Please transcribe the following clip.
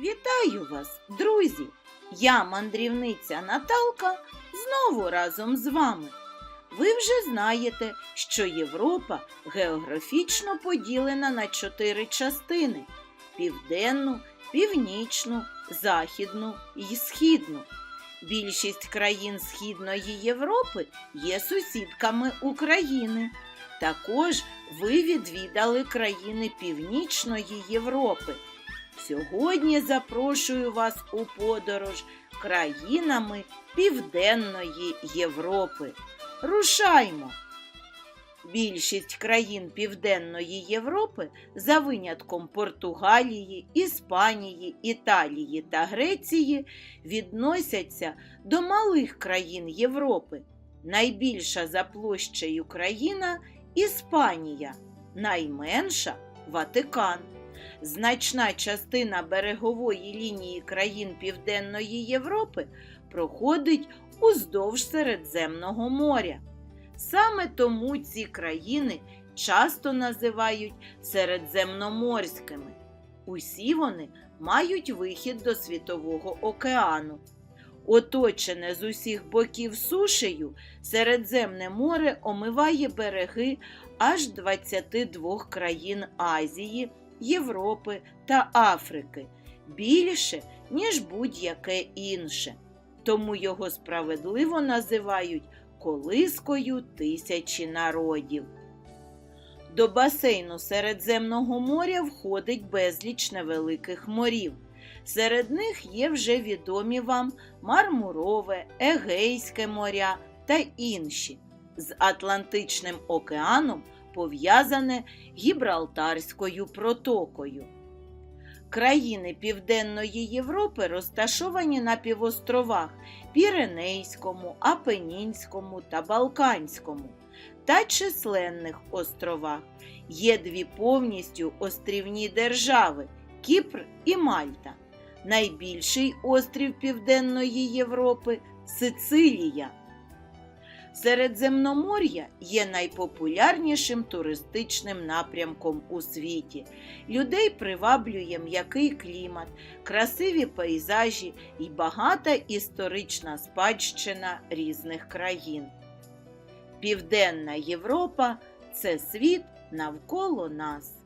Вітаю вас, друзі! Я мандрівниця Наталка знову разом з вами. Ви вже знаєте, що Європа географічно поділена на чотири частини: південну, північну, західну і східну. Більшість країн Східної Європи є сусідками України. Також ви відвідали країни Північної Європи. Сьогодні запрошую вас у подорож країнами Південної Європи. Рушаймо! Більшість країн Південної Європи, за винятком Португалії, Іспанії, Італії та Греції, відносяться до малих країн Європи. Найбільша за площею країна Іспанія, найменша Ватикан. Значна частина берегової лінії країн Південної Європи проходить уздовж Середземного моря. Саме тому ці країни часто називають середземноморськими. Усі вони мають вихід до Світового океану. Оточене з усіх боків сушею, Середземне море омиває береги аж 22 країн Азії, Європи та Африки більше, ніж будь-яке інше. Тому його справедливо називають колискою тисячі народів. До басейну Середземного моря входить безліч невеликих морів. Серед них є вже відомі вам Мармурове, Егейське моря та інші. З Атлантичним океаном пов'язане Гібралтарською протокою. Країни Південної Європи розташовані на півостровах Піренейському, Апенінському та Балканському та численних островах. Є дві повністю острівні держави Кіпр і Мальта. Найбільший острів Південної Європи Сицилія. Середземномор'я є найпопулярнішим туристичним напрямком у світі. Людей приваблює м'який клімат, красиві пейзажі і багата історична спадщина різних країн. Південна Європа це світ навколо нас.